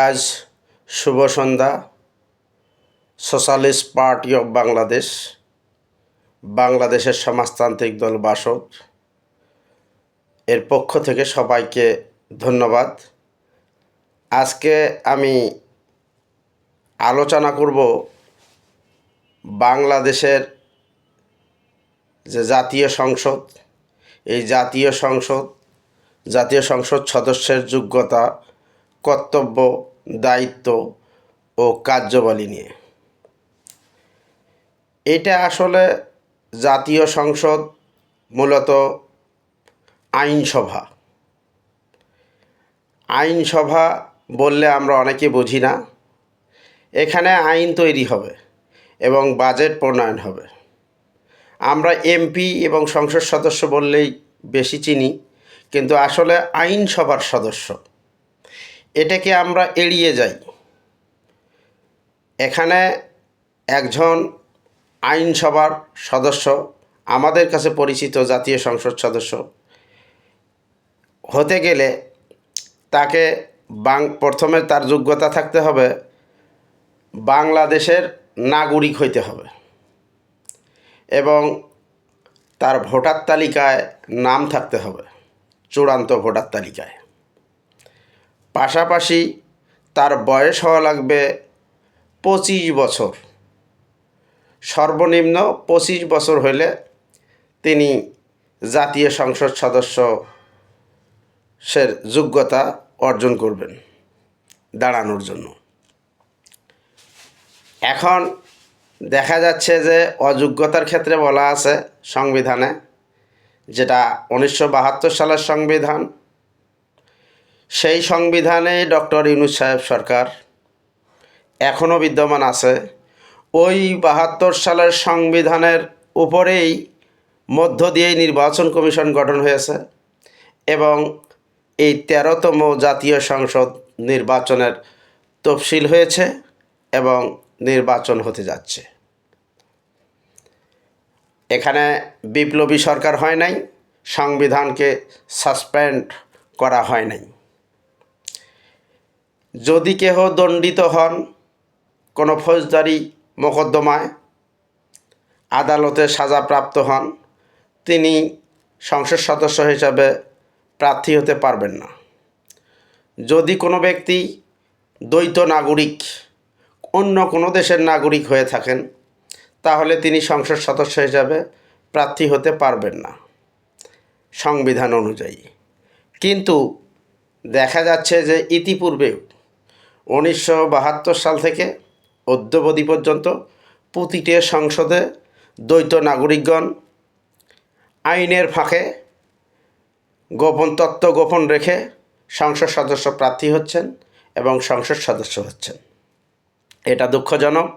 আজ শুভ সন্ধ্যা। সোশ্যালিস্ট পার্টি অফ বাংলাদেশ, বাংলাদেশের সমাজতান্ত্রিক দল বাসদ। এর পক্ষ থেকে সবাইকে ধন্যবাদ। আজকে আমি আলোচনা করব বাংলাদেশের যে জাতীয় সংসদ, এই জাতীয় সংসদ জাতীয় সংসদ সদস্যের যোগ্যতা কর্তব্য, দায়িত্ব ও কার্যবলী নিয়ে। এটা আসলে জাতীয় সংসদ, মূলত আইনসভা। আইনসভা বললে আমরা অনেকে বুঝি না। এখানে আইন তৈরি হবে এবং বাজেট প্রণয়ন হবে। আমরা এমপি এবং সংসদ সদস্য বললেই বেশি চিনি, কিন্তু আসলে আইনসভার সদস্য এটাকে আমরা এড়িয়ে যাই। এখানে একজন আইনসভার সদস্য, আমাদের কাছে পরিচিত জাতীয় সংসদ সদস্য, হতে গেলে তাকে বাং, প্রথমে তার যোগ্যতা থাকতে হবে, বাংলাদেশের নাগরিক হইতে হবে এবং তার ভোটার তালিকায় নাম থাকতে হবে, চূড়ান্ত ভোটার তালিকায়। পাশাপাশি তার বয়স হওয়া লাগবে পঁচিশ বছর। সর্বনিম্ন পঁচিশ বছর হলে তিনি জাতীয় সংসদ সদস্য সের যোগ্যতা অর্জন করবেন দাঁড়ানোর জন্য। এখন দেখা যাচ্ছে যে অযোগ্যতার ক্ষেত্রে বলা আছে সংবিধানে, যেটা উনিশশো বাহাত্তর সালের সংবিধান সেই সংবিধানে ডক্টর ইউনুস সাহেব সরকার এখনও বিদ্যমান আছে। ওই বাহাত্তর সালের সংবিধানের উপরেই মধ্য দিয়েই নির্বাচন কমিশন গঠন হয়েছে এবং এই তেরোতম জাতীয় সংসদ নির্বাচনের তফসিল হয়েছে এবং নির্বাচন হতে যাচ্ছে। এখানে বিপ্লবী সরকার হয় নাই, সংবিধানকে সাসপেন্ড করা হয় নাই। যদি কেহ দণ্ডিত হন, কোনো ফৌজদারি মোকদ্দমায় আদালতে সাজাপ্রাপ্ত হন, তিনি সংসদ সদস্য হিসাবে প্রার্থী হতে পারবেন না। যদি কোনো ব্যক্তি দ্বৈত নাগরিক, অন্য কোনো দেশের নাগরিক হয়ে থাকেন, তাহলে তিনি সংসদ সদস্য হিসাবে প্রার্থী হতে পারবেন না সংবিধান অনুযায়ী। কিন্তু দেখা যাচ্ছে যে ইতিপূর্বেও উনিশশো বাহাত্তর সাল থেকে অদ্যবধি পর্যন্ত প্রতিটি সংসদে দ্বৈত নাগরিকগণ আইনের ফাঁকে গোপন তত্ত্ব গোপন রেখে সংসদ সদস্য প্রার্থী হচ্ছেন এবং সংসদ সদস্য হচ্ছেন। এটা দুঃখজনক।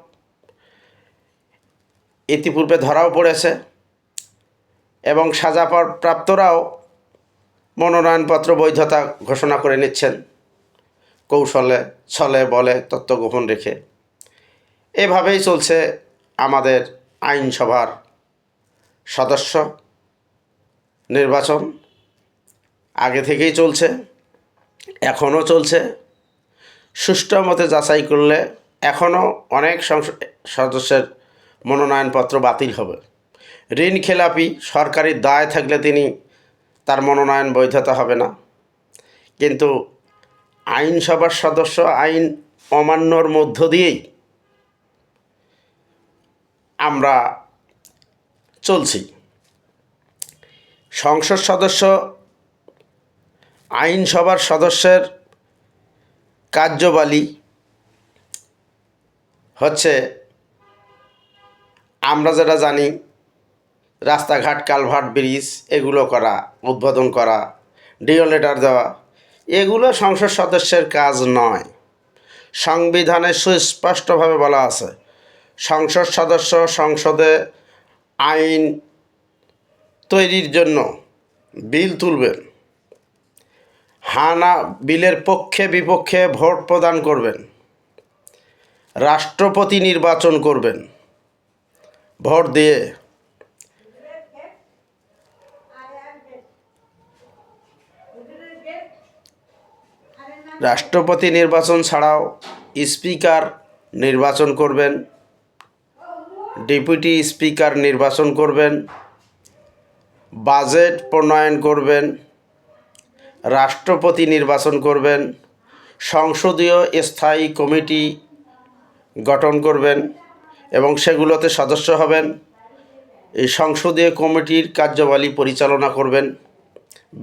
ইতিপূর্বে ধরাও পড়েছে এবং সাজা প্রাপ্তরাও মনোনয়নপত্র বৈধতা ঘোষণা করে নিচ্ছেন। কৌশলে, ছলে, বলে, তত্ত্ব গোপন রেখে। এভাবেই চলছে আমাদের আইনসভার সদস্য নির্বাচন। আগে থেকেই চলছে, এখনও চলছে। সুষ্ঠু মতে যাচাই করলে এখনও অনেক সদস্যের মনোনয়নপত্র বাতিল হবে। ঋণ খেলাপি, সরকারি দায় থাকলে তিনি তার মনোনয়ন বৈধতা হবে না। কিন্তু আইনসভার সদস্য আইন অমান্যর মধ্য দিয়েই আমরা চলছি। সংসদ সদস্য, আইনসভার সদস্যের কার্যবালী হচ্ছে, আমরা যেটা জানি, রাস্তাঘাট, কালভার্ট, ব্রিজ, এগুলো করা, উদ্বোধন করা ডিও লেটার দেওয়া এগুলো সংসদ সদস্যের কাজ নয়। সংবিধানে সুস্পষ্টভাবে বলা আছে, সংসদ সদস্য সংসদে আইন তৈরির জন্য বিল তুলবেন। হানা বিলের পক্ষে বিপক্ষে ভোট প্রদান করবেন। রাষ্ট্রপতি নির্বাচন করবেন। ভোট দিয়ে রাষ্ট্রপতি নির্বাচন ছাড়াও স্পিকার নির্বাচন করবেন, ডেপুটি স্পিকার নির্বাচন করবেন, বাজেট প্রণয়ন করবেন, রাষ্ট্রপতি নির্বাচন করবেন, সংসদীয় স্থায়ী কমিটি গঠন করবেন এবং সেগুলোতে সদস্য হবেন, এই সংসদীয় কমিটির কার্যবলী পরিচালনা করবেন।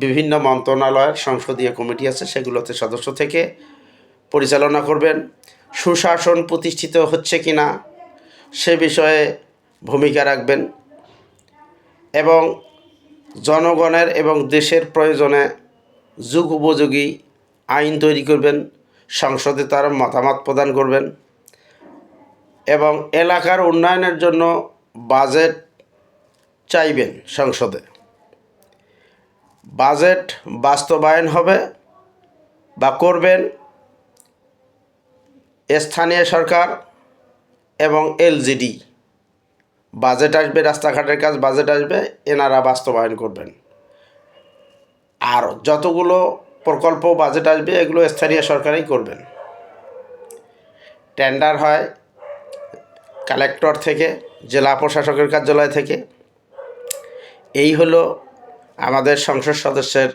বিভিন্ন মন্ত্রণালয়ের সংসদীয় কমিটি আছে, সেগুলোতে সদস্য থেকে পরিচালনা করবেন। সুশাসন প্রতিষ্ঠিত হচ্ছে কি না সে বিষয়ে ভূমিকা রাখবেন এবং জনগণের এবং দেশের প্রয়োজনে যুগ উপযোগী আইন তৈরি করবেন, সংসদে তার মতামত প্রদান করবেন এবং এলাকার উন্নয়নের জন্য বাজেট চাইবেন সংসদে। বাজেট বাস্তবায়ন হবে বা করবেন স্থানীয় সরকার এবং এলজিডি। বাজেট আসবে, রাস্তাঘাটের কাজ বাজেট আসবে, এনারা বাস্তবায়ন করবেন। আর যতগুলো প্রকল্প বাজেট আসবে, এগুলো স্থানীয় সরকারই করবেন। টেন্ডার হয় কালেক্টর থেকে, জেলা প্রশাসকের কার্যালয় থেকে। এই হলো আমাদের সংসদ সদস্যের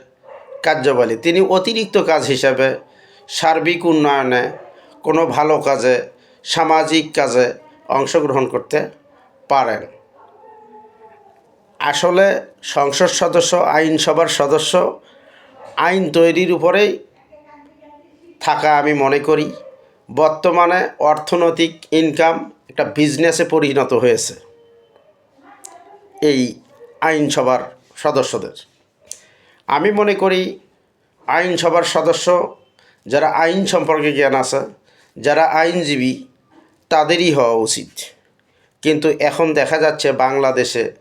কার্যবলী। তিনি অতিরিক্ত কাজ হিসাবে সার্বিক উন্নয়নে কোনো ভালো কাজে, সামাজিক কাজে অংশগ্রহণ করতে পারেন। আসলে সংসদ সদস্য, আইনসভার সদস্য, আইন তৈরির উপরেই থাকা আমি মনে করি। বর্তমানে অর্থনৈতিক ইনকাম একটা বিজনেসে পরিণত হয়েছে। এই আইনসভার সদস্যদের। আমি মনে করি আইনসভার সদস্য যারা আইন সম্পর্কে জ্ঞান আছে, যারা আইনজীবী, তাদেরই হওয়া উচিত। কিন্তু এখন দেখা যাচ্ছে বাংলাদেশে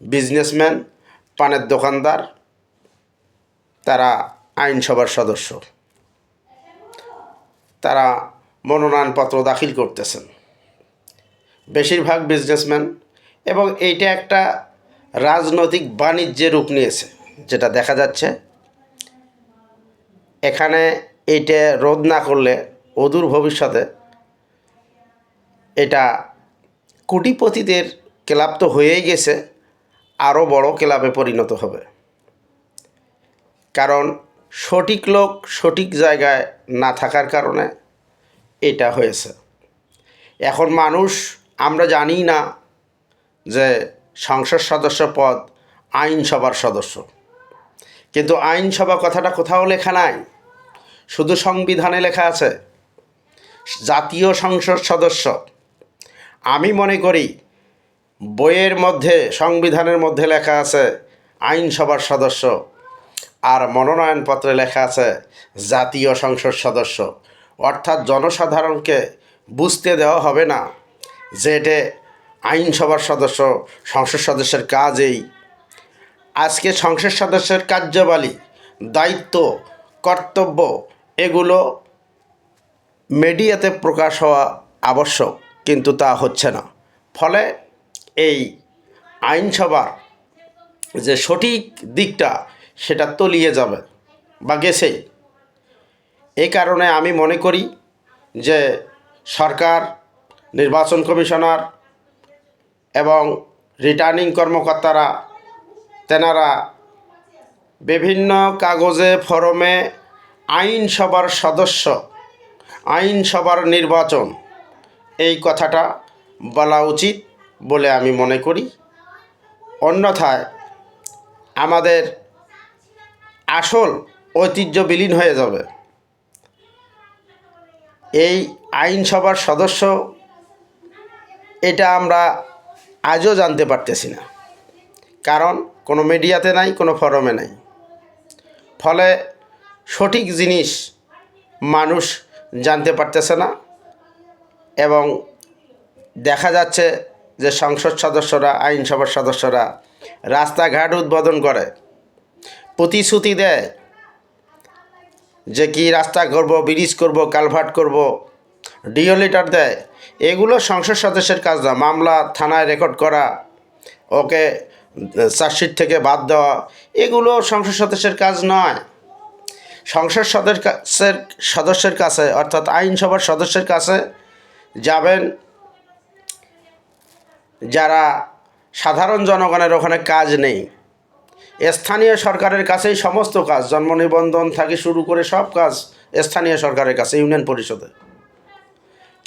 বিজনেসম্যান পানের দোকানদার, তারা আইনসভার সদস্য। তারা মনোনয়নপত্র দাখিল করতেছেন। বেশিরভাগ বিজনেসম্যান এবং এইটা একটা রাজনৈতিক বাণিজ্যে রূপ নিয়েছে, যেটা দেখা যাচ্ছে। এখানে এইটা রোধ না করলে অদূর ভবিষ্যতে এটা কোটিপতিদের ক্লাব তো হয়েই গেছে আরও বড় ক্লাবে পরিণত হবে। কারণ সঠিক লোক সঠিক জায়গায় না থাকার কারণে এটা হয়েছে। এখন মানুষ, আমরা জানি না যে সংসদ সদস্য পদ আইনসভার সদস্য। কিন্তু আইনসভা কথাটা কোথাও লেখা নাই। শুধু সংবিধানে লেখা আছে, জাতীয় সংসদ সদস্য। আমি মনে করি, বইয়ের মধ্যে, সংবিধানের মধ্যে লেখা আছে আইনসভার সদস্য। আর মনোনয়নপত্রে লেখা আছে জাতীয় সংসদ সদস্য। অর্থাৎ জনসাধারণকে বুঝতে দেওয়া হবে না যে এটা আইনসভার সদস্য, সংসদ সদস্যের কাজ এই আজকে সংসদ সদস্যের কার্যাবলী, দায়িত্ব, কর্তব্য, এগুলো মিডিয়াতে প্রকাশ হওয়া আবশ্যক, কিন্তু তা হচ্ছে না। ফলে এই আইনসভার যে সঠিক দিকটা, সেটা তলিয়ে যাবে বা গেছেই। এই কারণে আমি মনে করি যে সরকার, নির্বাচন কমিশনার এবং রিটার্নিং কর্মকর্তারা, তেনারা বিভিন্ন কাগজে, ফরমে আইনসভার সদস্য আইনসভার নির্বাচন, এই কথাটা বলা উচিত বলে আমি মনে করি। অন্যথায় আমাদের আসল ঐতিহ্য বিলীন হয়ে যাবে। এই আইনসভার সদস্য, এটা আমরা আজও জানতে পারতেছি না। কারণ কোনো মিডিয়াতে নাই, কোনো ফরমে নাই। ফলে সঠিক জিনিস মানুষ জানতে পারতেছে না এবং দেখা যাচ্ছে যে সংসদ সদস্যরা, আইনসভার সদস্যরা রাস্তাঘাট উদ্বোধন করে, প্রতিশ্রুতি দেয় যে কি রাস্তা করব, ব্রিজ করব, কালভার্ট করব ডিও লিটার দেয়। এগুলো সংসদ সদস্যের কাজ না, মামলা থানায় রেকর্ড করা, ওকে, চার্জশিট থেকে বাদ দেওয়া, এগুলো সংসদ সদস্যের কাজ নয়। সংসদ সদস্যের সদস্যের কাছে, অর্থাৎ আইনসভার সদস্যের কাছে যাবেন যারা সাধারণ জনগণের ওখানে কাজ নেই। স্থানীয় সরকারের কাছেই সমস্ত কাজ, জন্ম নিবন্ধন থেকে শুরু করে সব কাজ স্থানীয় সরকারের কাছে, ইউনিয়ন পরিষদে।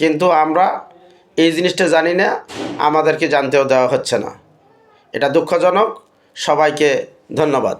কিন্তু আমরা এই জিনিসটা জানি না, আমাদেরকে জানতেও দেওয়া হচ্ছে না। এটা দুঃখজনক। সবাইকে ধন্যবাদ।